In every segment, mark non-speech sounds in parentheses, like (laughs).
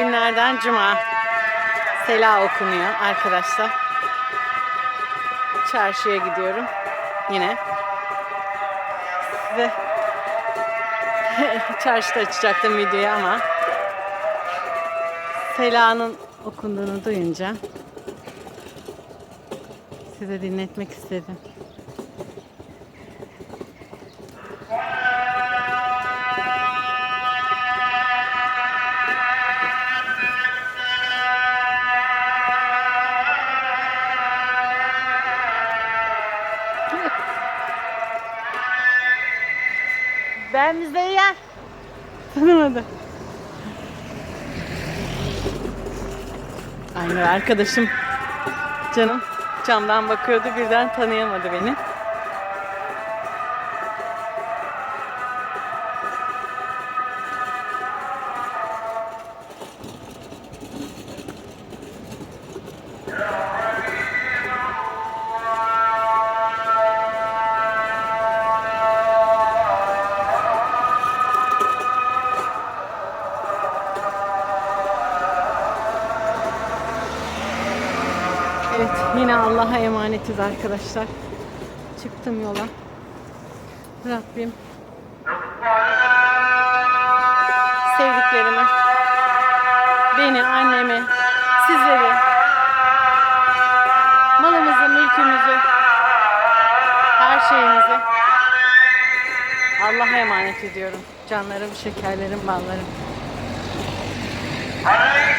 Günlerden cuma. Sela okunuyor arkadaşlar. Çarşıya gidiyorum. Yine. Size (laughs) çarşıda açacaktım videoyu ama Sela'nın okunduğunu duyunca size dinletmek istedim. Arkadaşım canım camdan bakıyordu birden tanıyamadı beni. Emanetiz arkadaşlar. Çıktım yola. Rabbim sevdiklerimi, beni, annemi, sizleri, malımızı, mülkümüzü, her şeyimizi Allah'a emanet ediyorum. Canlarım, şekerlerim, ballarım. يا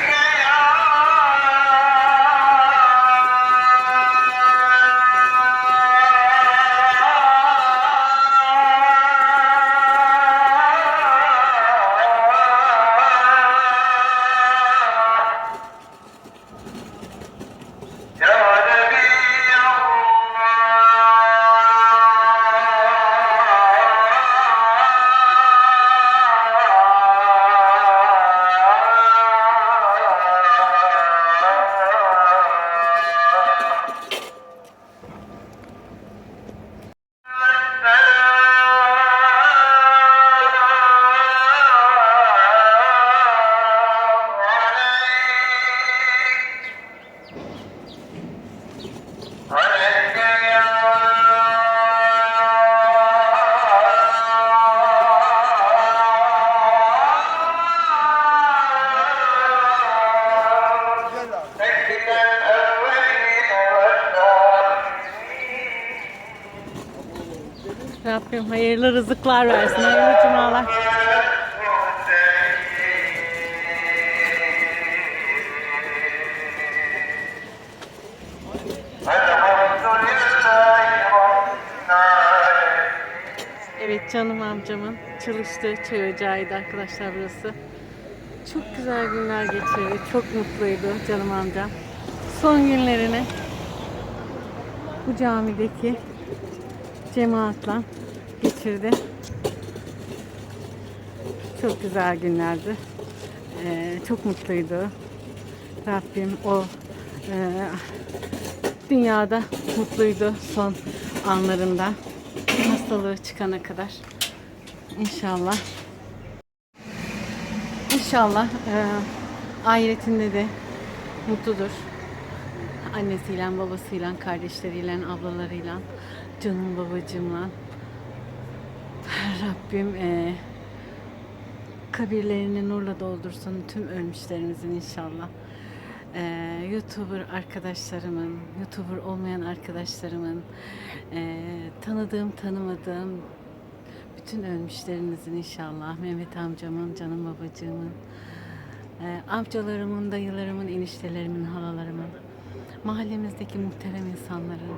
Rabbim hayırlı rızıklar versin. Hayırlı cumalar. Evet canım amcamın çalıştığı çay ocağıydı arkadaşlar burası. Çok güzel günler geçirdi. Çok mutluydu canım amcam. Son günlerini bu camideki cemaatle geçirdi. Çok güzel günlerdi. Ee, çok mutluydu. Rabbim o e, dünyada mutluydu son anlarında. Hastalığı çıkana kadar. İnşallah. İnşallah e, ahiretinde de mutludur. Annesiyle, babasıyla, kardeşleriyle, ablalarıyla, canım babacığımla. Rabbim e, kabirlerini nurla doldursun tüm ölmüşlerimizin inşallah. Ee, YouTuber arkadaşlarımın, YouTuber olmayan arkadaşlarımın, ee, tanıdığım, tanımadığım bütün ölmüşlerinizin inşallah, Mehmet amcamın, canım babacığımın, ee, amcalarımın, dayılarımın, eniştelerimin, halalarımın, mahallemizdeki muhterem insanların,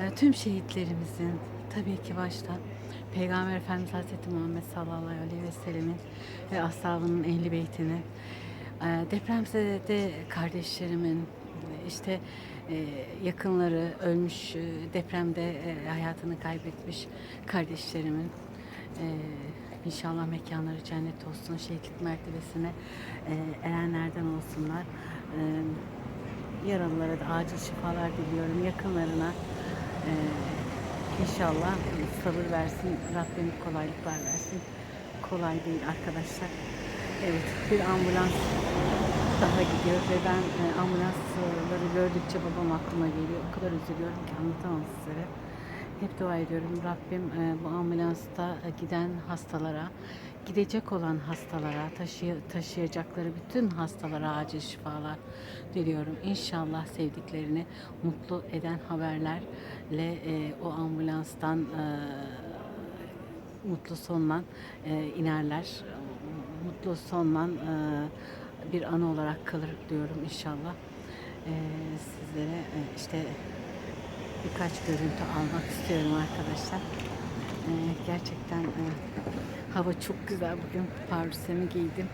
ee, tüm şehitlerimizin, tabii ki başta Peygamber Efendimiz Hazreti Muhammed sallallahu aleyhi ve sellemin ve ashabının ehli beytinin, ee, depremzede kardeşlerimin, işte e, yakınları ölmüş, e, depremde e, hayatını kaybetmiş kardeşlerimin e, inşallah mekanları cennet olsun, şehitlik mertebesine e, erenlerden olsunlar. E, Yaralılara da acil şifalar diliyorum. Yakınlarına e, inşallah sabır versin, Rabbim kolaylıklar versin. Kolay değil arkadaşlar. Evet, bir ambulans daha gidiyor ve ben e, ambulansları gördükçe babam aklıma geliyor. O kadar üzülüyorum ki anlatamam sizlere. Hep dua ediyorum Rabbim e, bu ambulansta giden hastalara, gidecek olan hastalara, taşı, taşıyacakları bütün hastalara acil şifalar diliyorum. İnşallah sevdiklerini mutlu eden haberlerle e, o ambulanstan e, mutlu sonla e, inerler. Mutlu sonla e, bir anı olarak kalır diyorum inşallah. E, sizlere e, işte birkaç görüntü almak istiyorum arkadaşlar. E, gerçekten e, hava çok güzel bugün. Parfümümü giydim.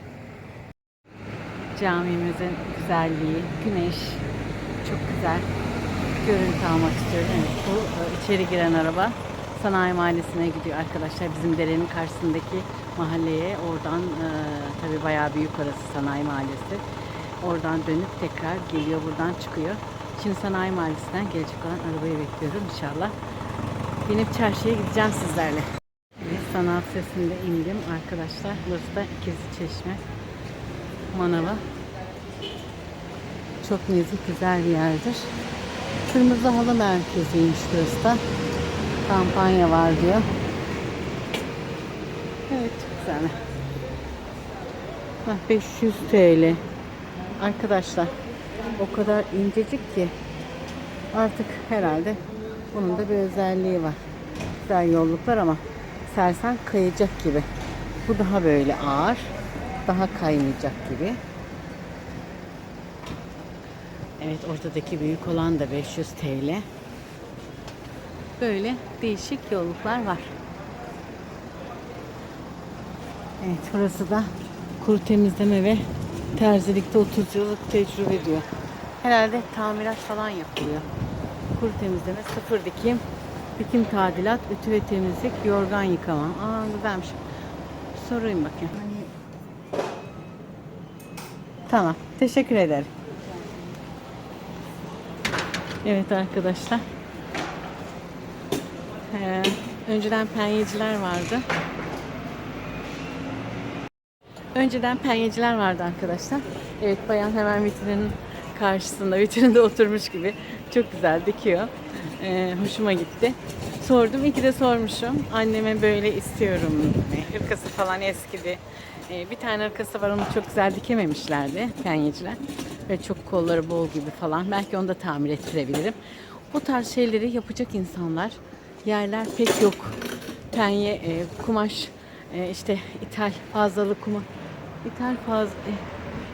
Camimizin güzelliği, güneş çok güzel. Görüntü almak istiyorum. Evet, bu e, içeri giren araba Sanayi Mahallesi'ne gidiyor arkadaşlar. Bizim derenin karşısındaki mahalleye oradan e, tabi bayağı büyük orası Sanayi Mahallesi. Oradan dönüp tekrar geliyor buradan çıkıyor. Şimdi Sanayi Mahallesi'nden gelecek olan arabayı bekliyorum inşallah. Binip çarşıya gideceğim sizlerle. Sanat sesinde indim arkadaşlar. Burası da İkizli Çeşme manava. Çok nezih güzel bir yerdir. Kırmızı Halı Merkezi'ymiş burası da. Kampanya var diyor. Evet çok güzel. Hah, 500 TL. Arkadaşlar o kadar incecik ki artık herhalde bunun da bir özelliği var. Güzel yolluklar ama sersen kayacak gibi. Bu daha böyle ağır. Daha kaymayacak gibi. Evet ortadaki büyük olan da 500 TL. Böyle değişik yolluklar var. Evet burası da kuru temizleme ve terzilikte 30 yıllık tecrübe diyor. Herhalde tamirat falan yapılıyor. Kuru temizleme, sıfır dikim, dikim tadilat, ütü ve temizlik, yorgan yıkama. Aa güzelmiş. Sorayım bakayım. Tamam. Teşekkür ederim. Evet arkadaşlar. Ee, önceden penyeciler vardı. Önceden penyeciler vardı arkadaşlar. Evet bayan hemen vitrinin karşısında vitrinde oturmuş gibi çok güzel dikiyor. Ee, hoşuma gitti. Sordum. İyi de sormuşum. Anneme böyle istiyorum. Hırkası falan eskidi. Ee, bir tane hırkası var onu çok güzel dikememişlerdi penyeciler. Ve çok kolları bol gibi falan. Belki onu da tamir ettirebilirim. Bu tarz şeyleri yapacak insanlar yerler pek yok. Penye, e, kumaş, e, işte ithal fazlalı kuma, ithal faz, e,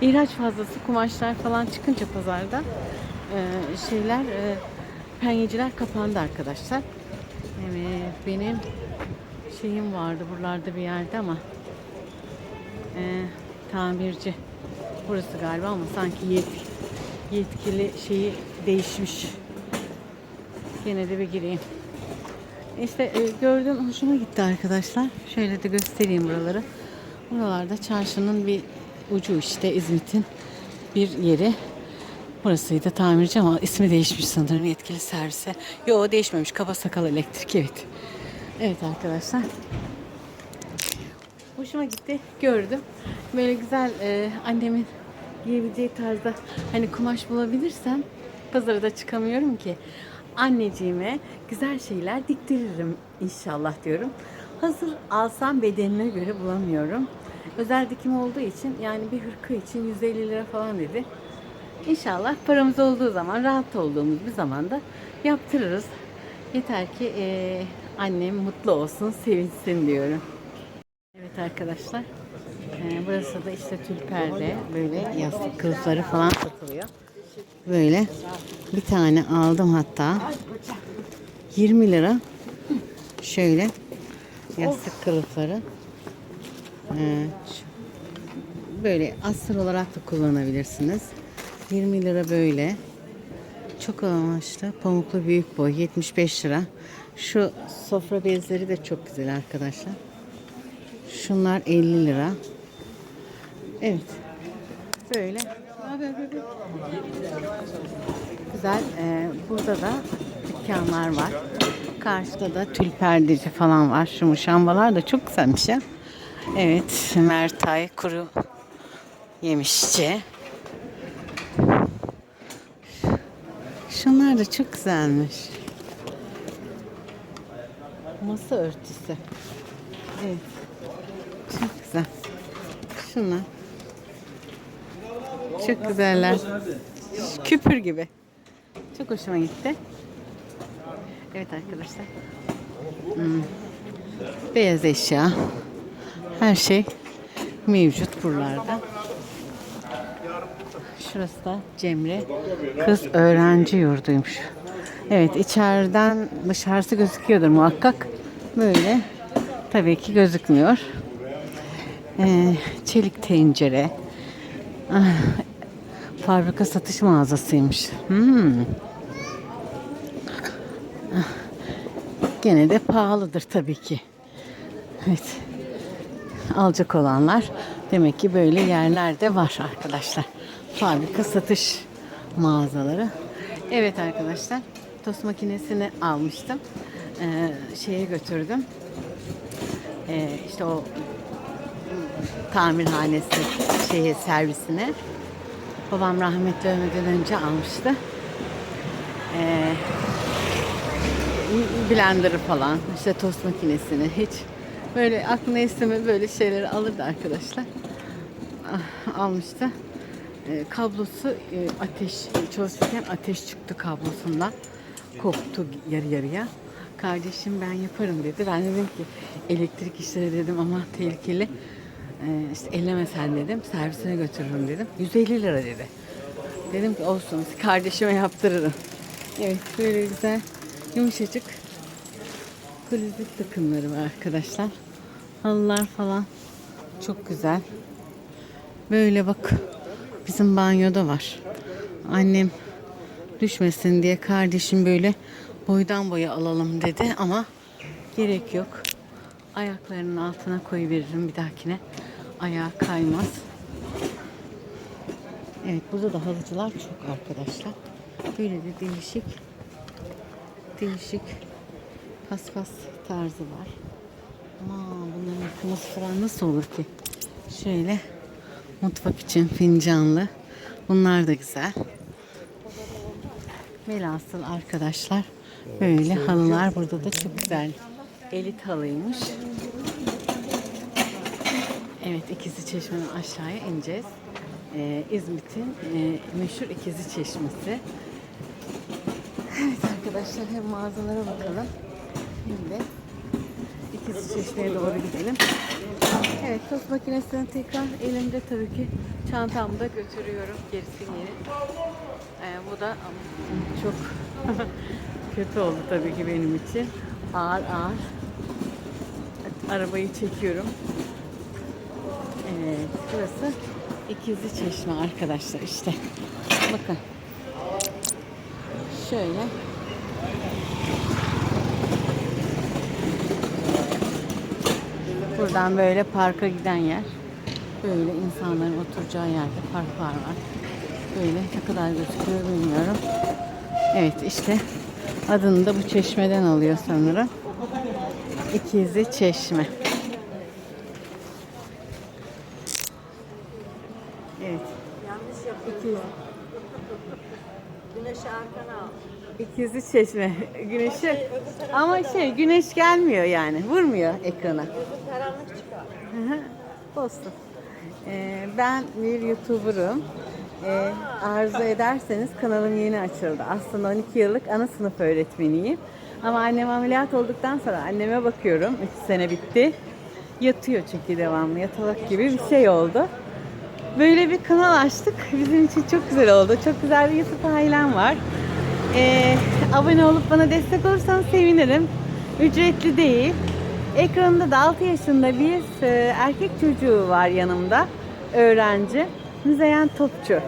ihraç fazlası kumaşlar falan çıkınca pazarda e, şeyler, e, penyeciler kapandı arkadaşlar. Evet, benim şeyim vardı buralarda bir yerde ama e, tamirci burası galiba ama sanki yet, yetkili şeyi değişmiş. Gene de bir gireyim. İşte e, gördüm hoşuma gitti arkadaşlar. Şöyle de göstereyim buraları. Buralarda çarşının bir ucu işte İzmit'in bir yeri. Burasıydı tamirci ama ismi değişmiş sanırım yetkili servise. Yo değişmemiş. Kaba sakal elektrik evet. Evet arkadaşlar. Hoşuma gitti. Gördüm. Böyle güzel e, annemin giyebileceği tarzda hani kumaş bulabilirsem pazara da çıkamıyorum ki. Anneciğime güzel şeyler diktiririm inşallah diyorum. Hazır alsam bedenine göre bulamıyorum. Özel dikim olduğu için yani bir hırka için 150 lira falan dedi. İnşallah paramız olduğu zaman, rahat olduğumuz bir zamanda yaptırırız. Yeter ki eee, annem mutlu olsun, sevinsin diyorum. Evet arkadaşlar. eee, burası da işte tül perde. Böyle yastık kılıfları falan satılıyor. Böyle bir tane aldım hatta. 20 lira. Şöyle yastık kılıfları. Ee, böyle asır olarak da kullanabilirsiniz. 20 lira böyle. Çok amaçlı pamuklu büyük boy 75 lira. Şu sofra bezleri de çok güzel arkadaşlar. Şunlar 50 lira. Evet. Böyle. Güzel. Ee, burada da dükkanlar var. Karşıda da tül perdeci falan var. Şu muşambalar da çok güzelmiş ya. Evet. Mertay kuru yemişçi. Bunlar da çok güzelmiş. Masa örtüsü. Evet. Çok güzel. Şunlar. Çok güzeller. Küpür gibi. Çok hoşuma gitti. Evet arkadaşlar. Hmm. Beyaz eşya. Her şey mevcut buralarda. Şurası da Cemre Kız Öğrenci Yurduymuş. Evet içeriden dışarısı gözüküyordur muhakkak. Böyle tabii ki gözükmüyor. Ee, çelik tencere. Ah, fabrika satış mağazasıymış. Hmm. Ah, Gene de pahalıdır tabii ki. Evet. Alacak olanlar demek ki böyle yerlerde var arkadaşlar. Fabrika satış mağazaları. Evet arkadaşlar. Tost makinesini almıştım. Ee, şeye götürdüm. Ee, işte o tamirhanesi şeye servisine. Babam rahmetli ölmeden önce almıştı. Ee, blenderı falan, işte tost makinesini hiç böyle aklına isteme böyle şeyleri alırdı arkadaşlar. Ah, almıştı. Ee, kablosu e, ateş çalışırken ateş çıktı kablosundan. Koptu yarı yarıya. Kardeşim ben yaparım dedi. Ben dedim ki elektrik işleri dedim ama tehlikeli. İşte elleme sen dedim. Servisine götürürüm dedim. 150 lira dedi. Dedim ki olsun kardeşime yaptırırım. Evet böyle güzel yumuşacık klozet takımları var arkadaşlar. Halılar falan çok güzel. Böyle bak bizim banyoda var. Annem düşmesin diye kardeşim böyle boydan boya alalım dedi ama gerek yok. Ayaklarının altına koyuveririm bir dahakine. Ayağı kaymaz. Evet burada da halıcılar çok arkadaşlar. Böyle de değişik değişik paspas tarzı var. Ama bunların yıkaması falan nasıl olur ki? Şöyle mutfak için fincanlı. Bunlar da güzel. Velhasıl arkadaşlar böyle halılar burada da çok güzel. Elit halıymış. Evet ikizi çeşmeden aşağıya ineceğiz. Ee, İzmit'in e, meşhur ikizi çeşmesi. Evet arkadaşlar hem mağazalara bakalım hem de ikizi çeşmeye doğru gidelim. Evet tost makinesini tekrar elimde tabii ki çantamda götürüyorum gerisi geri. Ee, bu da çok (laughs) kötü oldu tabii ki benim için. Ağır ağır arabayı çekiyorum. Evet burası İkizli Çeşme arkadaşlar işte. Bakın. Şöyle. Buradan böyle parka giden yer. Böyle insanların oturacağı yerde parklar var. Böyle ne kadar gözüküyor bilmiyorum. Evet işte adını da bu çeşmeden alıyor sanırım. İkizli Çeşme. Evet. İkiz. Güneşi arkana al. İkizli çeşme. Güneşi ama şey güneş gelmiyor yani. Vurmuyor ekrana. Karanlık çıkar. Olsun. Ee, ben bir YouTuber'ım. Ee, arzu ederseniz kanalım yeni açıldı. Aslında 12 yıllık ana sınıf öğretmeniyim. Ama annem ameliyat olduktan sonra anneme bakıyorum. 3 sene bitti. Yatıyor çünkü devamlı. Yatalak gibi bir şey oldu. Böyle bir kanal açtık. Bizim için çok güzel oldu. Çok güzel bir YouTube ailem var. Ee, abone olup bana destek olursanız sevinirim. Ücretli değil. Ekranında da 6 yaşında bir e, erkek çocuğu var yanımda. Öğrenci. Müzeyyen Topçu.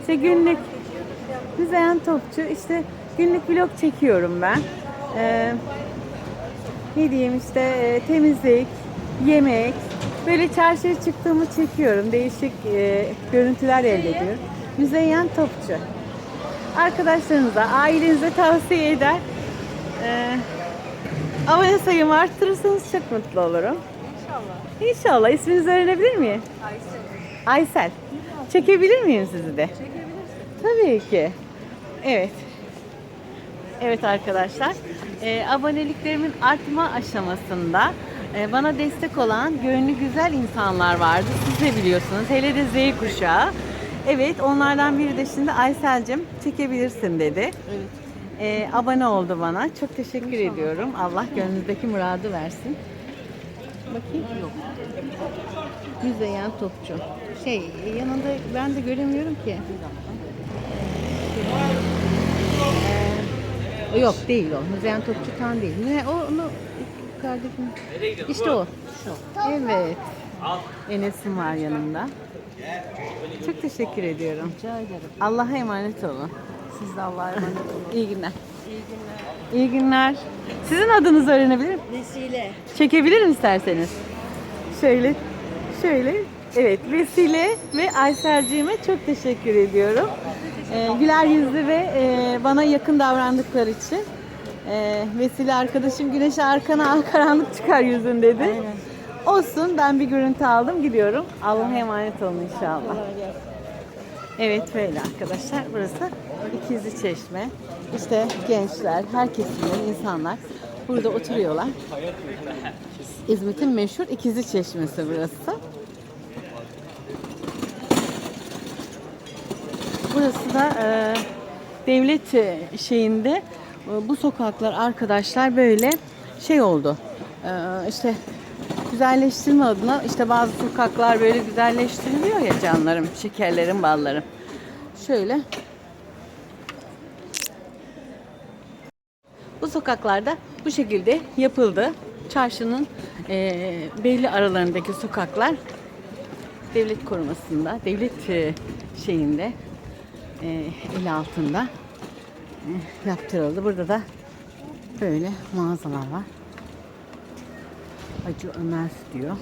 İşte günlük Müzeyyen Topçu. işte günlük vlog çekiyorum ben. Ee, ne diyeyim işte e, temizlik, yemek, böyle çarşıya çıktığımı çekiyorum. Değişik e, görüntüler elde ediyorum. Müzeyyen Topçu. Arkadaşlarınıza, ailenize tavsiye eder. Ee, abone sayımı arttırırsanız çok mutlu olurum. İnşallah. İnşallah. İsminizi öğrenebilir miyim? Aysel. Aysel. Çekebilir miyim sizi de? Çekebilirsin. Tabii ki. Evet. Evet arkadaşlar, e, aboneliklerimin artma aşamasında e, bana destek olan gönlü güzel insanlar vardı. Siz de biliyorsunuz, hele de Z kuşağı. Evet, onlardan biri de şimdi Aysel'cim çekebilirsin dedi. E, abone oldu bana. Çok teşekkür ediyorum. Allah gönlünüzdeki muradı versin. Bakayım. Yok. Müzeyyen Topçu. Şey, yanında ben de göremiyorum ki. Ee, yok değil o. Müzeyyen Topçu Tan değil. Ne o onu kardeşim. İşte o. Evet. Enes'im var yanımda. Çok teşekkür ediyorum. Rica ederim. Allah'a emanet olun. Siz de Allah'a emanet olun. İyi günler. İyi günler. İyi günler. Sizin adınızı öğrenebilir miyim? Vesile. Çekebilirim isterseniz. Şöyle, şöyle. Evet, Vesile ve Aysel'ciğime çok teşekkür ediyorum. Ee, güler yüzlü ve e, bana yakın davrandıkları için. Ee, Vesile arkadaşım güneşe arkana al karanlık çıkar yüzün dedi. Olsun ben bir görüntü aldım gidiyorum. Allah'a emanet olun inşallah. Evet böyle arkadaşlar. Burası İkizli Çeşme. İşte gençler, her kesimden insanlar burada oturuyorlar. İzmit'in meşhur İkizli Çeşmesi burası. Burası da e, devlet e, şeyinde e, bu sokaklar arkadaşlar böyle şey oldu. E, işte güzelleştirme adına işte bazı sokaklar böyle güzelleştiriliyor ya canlarım, şekerlerim, ballarım. Şöyle Bu sokaklarda bu şekilde yapıldı. Çarşının eee, belli aralarındaki sokaklar devlet korumasında, devlet eee, şeyinde, eee el altında eee, yaptırıldı. Burada da böyle mağazalar var. Hacı Ömer diyor.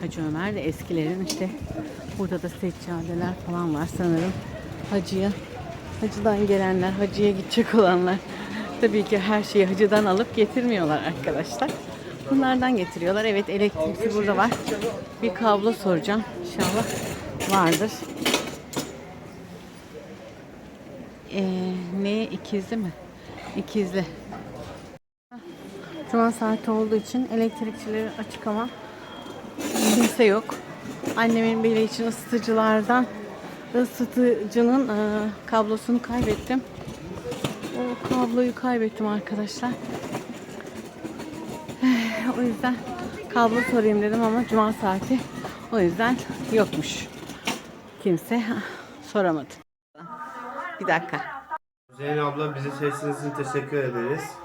Hacı Ömer de eskilerin işte burada da seccadeler falan var sanırım. Hacıya, hacıdan gelenler, hacıya gidecek olanlar tabii ki her şeyi hacıdan alıp getirmiyorlar arkadaşlar. Bunlardan getiriyorlar. Evet elektrikli burada var. Bir kablo soracağım. İnşallah vardır. Ee, ne ikizli mi? İkizli. Cuma saati olduğu için elektrikçileri açık ama kimse yok. Annemin beli için ısıtıcılardan ısıtıcının e, kablosunu kaybettim. O kabloyu kaybettim arkadaşlar. (sighs) O yüzden kablo sorayım dedim ama cuma saati o yüzden yokmuş. Kimse soramadı. Bir dakika. Zeynep abla bizi seçtiğiniz için teşekkür ederiz.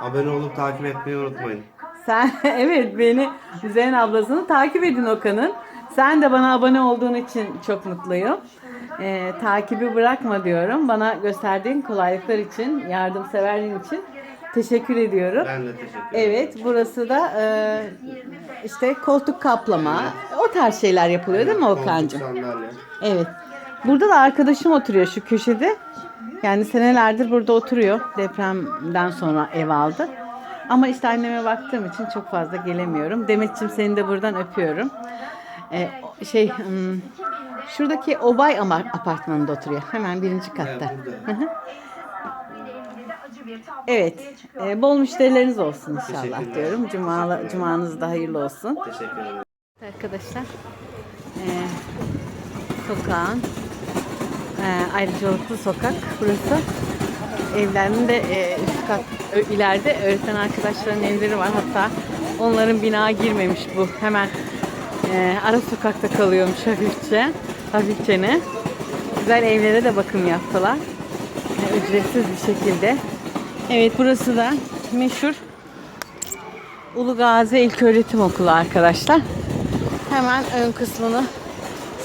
Abone olup takip etmeyi unutmayın. Sen (laughs) evet beni Zeyn ablasını takip edin Okan'ın. Sen de bana abone olduğun için çok mutluyum. Ee, takibi bırakma diyorum. Bana gösterdiğin kolaylıklar için, yardımseverliğin için teşekkür ediyorum. Ben de teşekkür ederim. Evet, burası da e, işte koltuk kaplama, o tarz şeyler yapılıyor değil mi Koltuk, Okan'cığım? sandalye. Evet. Burada da arkadaşım oturuyor şu köşede. Yani senelerdir burada oturuyor. Depremden sonra ev aldı. Ama işte anneme baktığım için çok fazla gelemiyorum. Demetciğim seni de buradan öpüyorum. Ee, şey hmm, şuradaki Obay apartmanında oturuyor. Hemen birinci katta. Evet, e, bol müşterileriniz olsun inşallah diyorum. Cuma, cumanız da hayırlı olsun. Teşekkür ederim. Arkadaşlar eee sokağın eee ayrıcalıklı sokak burası. Evlerinin de eee, üst kat ö- ileride öğretmen arkadaşların evleri var. Hatta onların bina girmemiş bu. Hemen eee, ara sokakta kalıyormuş hafifçe. Hafifçene. Güzel evlere de bakım yaptılar. Eee, ücretsiz bir şekilde. Evet burası da meşhur Ulu Gazi İlköğretim Okulu arkadaşlar. Hemen ön kısmını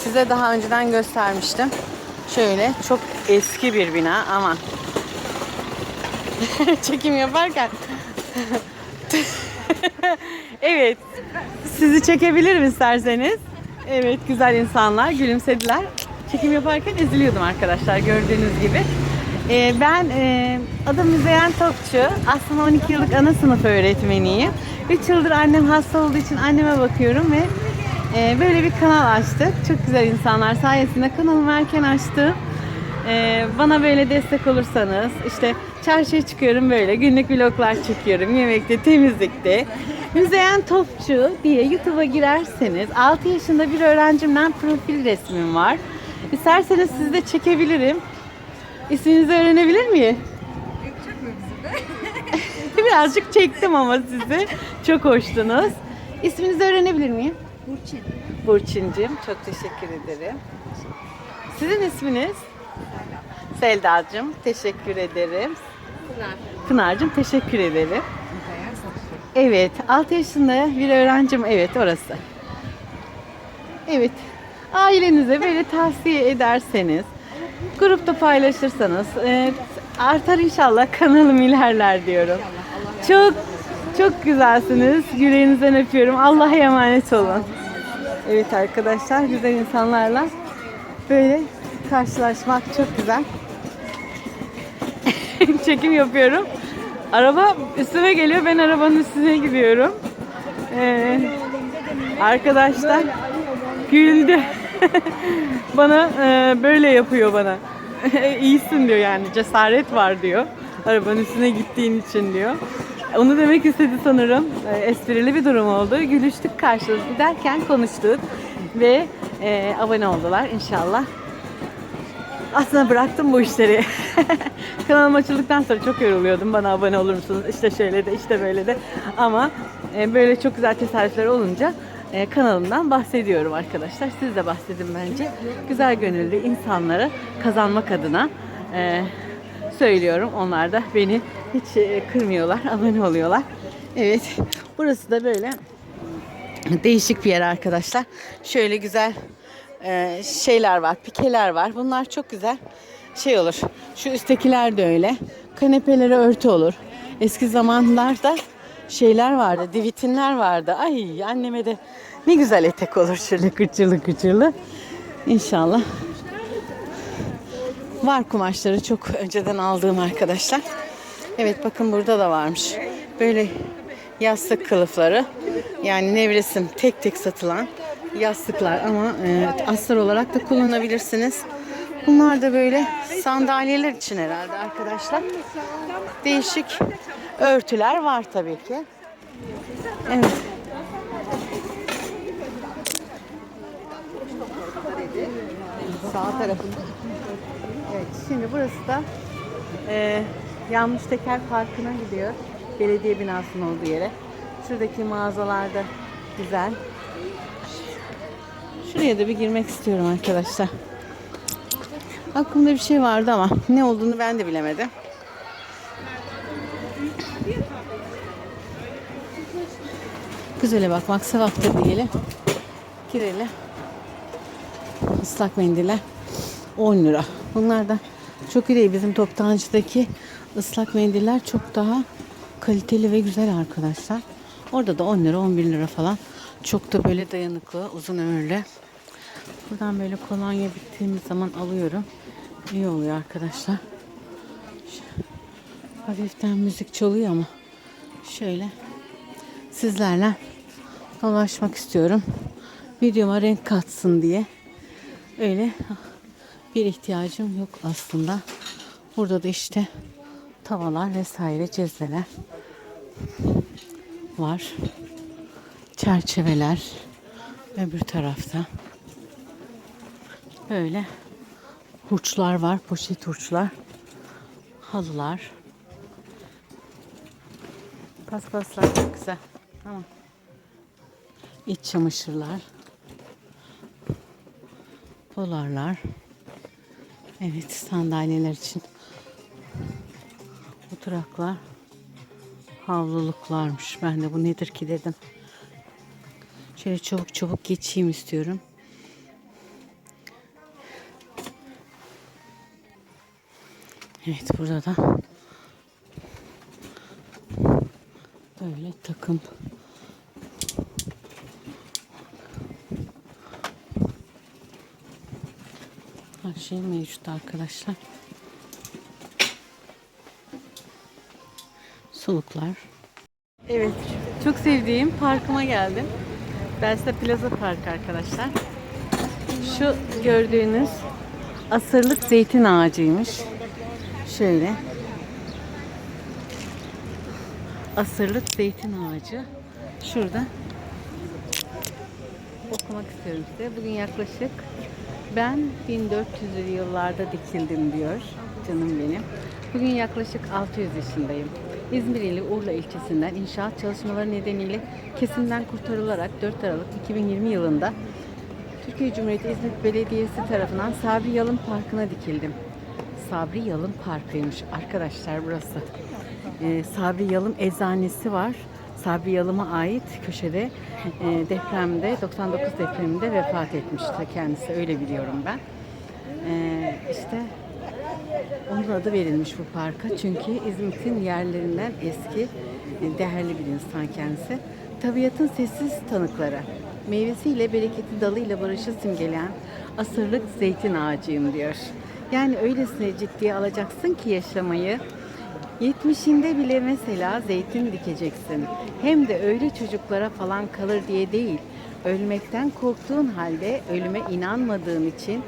size daha önceden göstermiştim. Şöyle çok eski bir bina ama (laughs) çekim yaparken (laughs) evet sizi çekebilirim isterseniz. Evet güzel insanlar gülümsediler. Çekim yaparken eziliyordum arkadaşlar gördüğünüz gibi. Ee, ben e, adım Müzeyyen Topçu. Aslında 12 yıllık ana sınıf öğretmeniyim. 3 yıldır annem hasta olduğu için anneme bakıyorum ve e, böyle bir kanal açtık. Çok güzel insanlar sayesinde kanalımı erken açtım. Ee, bana böyle destek olursanız, işte Çarşıya çıkıyorum böyle. Günlük vloglar çekiyorum. Yemekte, temizlikte. Müzeyen Topçu diye YouTube'a girerseniz 6 yaşında bir öğrencimden profil resmim var. İsterseniz sizi de çekebilirim. İsminizi öğrenebilir miyim? (laughs) Birazcık çektim ama sizi. Çok hoştunuz. İsminizi öğrenebilir miyim? Burçin. Burçin'cim çok teşekkür ederim. Sizin isminiz? Selda'cığım teşekkür ederim. Pınar. Pınar'cığım teşekkür ederim. Evet 6 yaşında bir öğrencim evet orası. Evet ailenize böyle tavsiye ederseniz grupta paylaşırsanız e, artar inşallah kanalım ilerler diyorum. Çok çok güzelsiniz. Yüreğinizden öpüyorum. Allah'a emanet olun. Evet arkadaşlar güzel insanlarla böyle karşılaşmak çok güzel. (laughs) Çekim yapıyorum. Araba üstüme geliyor. Ben arabanın üstüne gidiyorum. Ee, arkadaşlar güldü. (laughs) bana e, böyle yapıyor bana. (laughs) İyisin diyor yani cesaret var diyor. Arabanın üstüne gittiğin için diyor. Onu demek istedi sanırım. E, esprili bir durum oldu. Gülüştük karşılıklı derken konuştuk ve e, abone oldular inşallah. Aslında bıraktım bu işleri. (laughs) Kanalım açıldıktan sonra çok yoruluyordum. Bana abone olur musunuz? İşte şöyle de işte böyle de. Ama e, böyle çok güzel tesadüfler olunca e, kanalımdan bahsediyorum arkadaşlar. Siz de bahsedin bence. Güzel gönüllü insanları kazanmak adına e, söylüyorum. Onlar da beni hiç e, kırmıyorlar, abone oluyorlar. Evet, burası da böyle değişik bir yer arkadaşlar. Şöyle güzel e, şeyler var, pikeler var. Bunlar çok güzel şey olur. Şu üsttekiler de öyle. Kanepelere örtü olur. Eski zamanlarda şeyler vardı, divitinler vardı. Ay anneme de ne güzel etek olur şöyle kıçılı kıçılı. İnşallah. Var kumaşları çok önceden aldığım arkadaşlar. Evet bakın burada da varmış. Böyle yastık kılıfları. Yani nevresim tek tek satılan yastıklar ama e, astar olarak da kullanabilirsiniz. Bunlar da böyle sandalyeler için herhalde arkadaşlar. Değişik örtüler var tabii ki. Evet. Sağ tarafında. Evet, şimdi burası da e, Yanlış Teker Parkı'na gidiyor. Belediye binasının olduğu yere. Şuradaki mağazalarda güzel. Şuraya da bir girmek istiyorum arkadaşlar. Aklımda bir şey vardı ama ne olduğunu ben de bilemedim. Güzele bakmak sevaptır diyelim. Girelim. Islak mendiller 10 lira. Bunlar da çok iyi. Bizim toptancıdaki ıslak mendiller çok daha kaliteli ve güzel arkadaşlar. Orada da 10 lira 11 lira falan. Çok da böyle dayanıklı, uzun ömürlü. Buradan böyle kolonya bittiğimiz zaman alıyorum. İyi oluyor arkadaşlar. Hafiften müzik çalıyor ama şöyle sizlerle dolaşmak istiyorum. Videoma renk katsın diye. Öyle bir ihtiyacım yok aslında. Burada da işte tavalar vesaire cezveler var. Çerçeveler öbür tarafta. Böyle hurçlar var, poşet hurçlar. Halılar. Paspaslar çok güzel. Tamam. İç çamaşırlar. Polarlar. Evet sandalyeler için. Oturaklar. Havluluklarmış. Ben de bu nedir ki dedim. Şöyle çabuk çabuk geçeyim istiyorum. Evet burada da böyle takım her şey mevcut arkadaşlar. Suluklar. Evet, çok sevdiğim parkıma geldim. Beste Plaza Park arkadaşlar. Şu gördüğünüz asırlık zeytin ağacıymış. Şöyle. asırlık zeytin ağacı. Şurada okumak istiyorum size. Bugün yaklaşık ben 1400'lü yıllarda dikildim diyor canım benim. Bugün yaklaşık 600 yaşındayım. İzmir ili Urla ilçesinden inşaat çalışmaları nedeniyle kesimden kurtarılarak 4 Aralık 2020 yılında Türkiye Cumhuriyeti İzmit Belediyesi tarafından Sabri Yalın Parkı'na dikildim. Sabri Yalın Parkı'ymış arkadaşlar burası. Ee, Sabri Yalın eczanesi var. Sabri Yalım'a ait köşede e, depremde 99 depreminde vefat etmişti kendisi öyle biliyorum ben. Ee, işte onun adı verilmiş bu parka çünkü İzmit'in yerlerinden eski e, değerli bir insan kendisi. Tabiatın sessiz tanıkları, meyvesiyle, bereketi dalıyla barışı simgeleyen asırlık zeytin ağacıyım diyor. Yani öylesine ciddiye alacaksın ki yaşamayı, 70'inde bile mesela zeytin dikeceksin. Hem de öyle çocuklara falan kalır diye değil. Ölmekten korktuğun halde ölüme inanmadığın için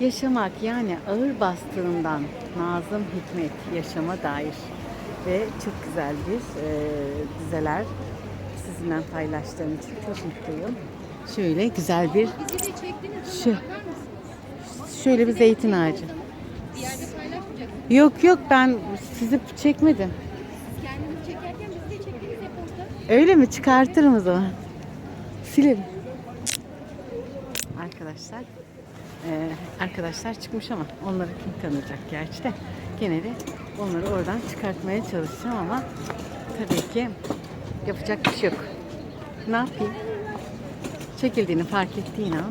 yaşamak yani ağır bastığından Nazım Hikmet yaşama dair ve çok güzel bir e, dizeler sizinle paylaştığım için çok mutluyum. Şöyle güzel bir şu şöyle bir zeytin ağacı. Yok yok ben sizi çekmedim. Öyle mi? Çıkartırım o zaman. Silerim. Arkadaşlar. Eee, arkadaşlar çıkmış ama onları kim tanıyacak gerçi de. Gene de onları oradan çıkartmaya çalışacağım ama tabii ki yapacak bir şey yok. Ne yapayım? Çekildiğini fark ettiğin an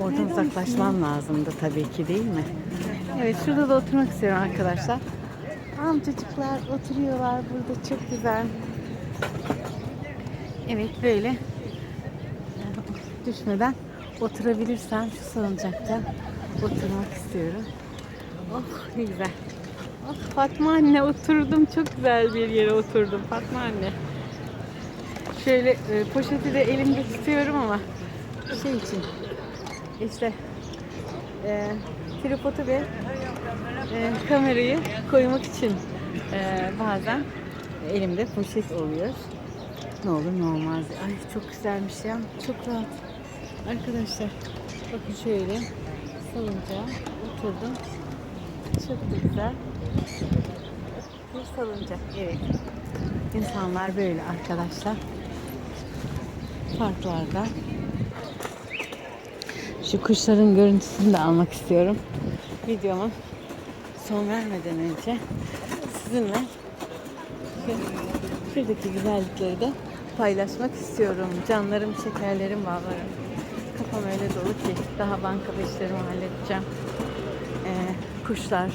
oradan uzaklaşmam lazımdı tabii ki değil mi? Evet şurada da oturmak istiyorum arkadaşlar. Amcacıklar oturuyorlar burada çok güzel. Evet böyle düşmeden oturabilirsem şu salıncakta oturmak istiyorum. Oh ne güzel. Oh Fatma anne oturdum. Çok güzel bir yere oturdum Fatma anne. Şöyle e, poşeti de elimde tutuyorum ama şey için işte e, tripodu ve e, kamerayı koymak için e, bazen elimde poşet oluyor. Ne olur ne olmaz. Ay çok güzelmiş ya. Çok rahat. Arkadaşlar bakın şöyle salıncağa oturdum. Çok güzel. Bir salıncak. Evet. İnsanlar böyle arkadaşlar. Parklarda. Şu kuşların görüntüsünü de almak istiyorum. Videomun son vermeden önce sizinle şu- şuradaki güzellikleri de paylaşmak istiyorum. Canlarım, şekerlerim, bağlarım. Kafam öyle dolu ki daha banka işlerimi halledeceğim. Ee, kuşlar,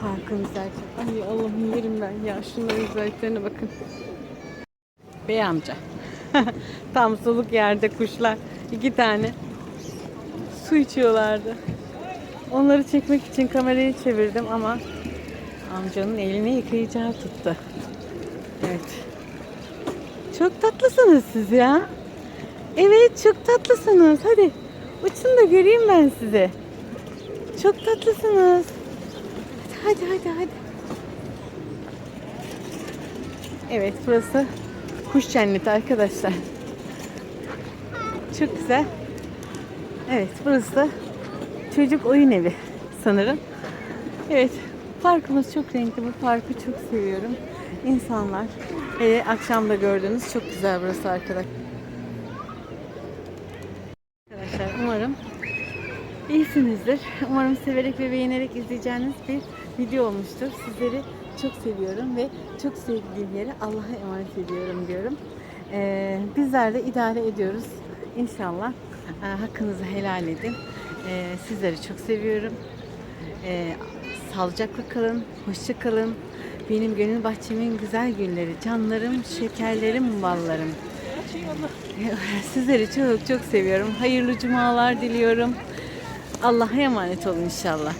parkın güzellikleri. Ay Allah'ım yerim ben ya. Şunların güzelliklerine bakın. Bey amca. (laughs) Tam soluk yerde kuşlar. iki tane. Su içiyorlardı. Onları çekmek için kamerayı çevirdim ama amcanın elini yıkayacağı tuttu. Evet. Çok tatlısınız siz ya. Evet çok tatlısınız. Hadi uçun da göreyim ben sizi. Çok tatlısınız. Hadi hadi hadi hadi. Evet burası kuş cenneti arkadaşlar. Çok güzel. Evet burası da çocuk oyun evi sanırım. Evet parkımız çok renkli. Bu parkı çok seviyorum. İnsanlar. Hele akşam da gördüğünüz çok güzel burası. Arkadaşlar umarım iyisinizdir. Umarım severek ve beğenerek izleyeceğiniz bir video olmuştur. Sizleri çok seviyorum ve çok sevdiğim yere Allah'a emanet ediyorum diyorum. Ee, bizler de idare ediyoruz. İnşallah e, hakkınızı helal edin. Ee, sizleri çok seviyorum. Ee, sağlıcakla kalın, hoşça kalın. Benim gönül bahçemin güzel günleri, canlarım, şekerlerim, ballarım. (laughs) Sizleri çok çok seviyorum. Hayırlı cumalar diliyorum. Allah'a emanet olun inşallah.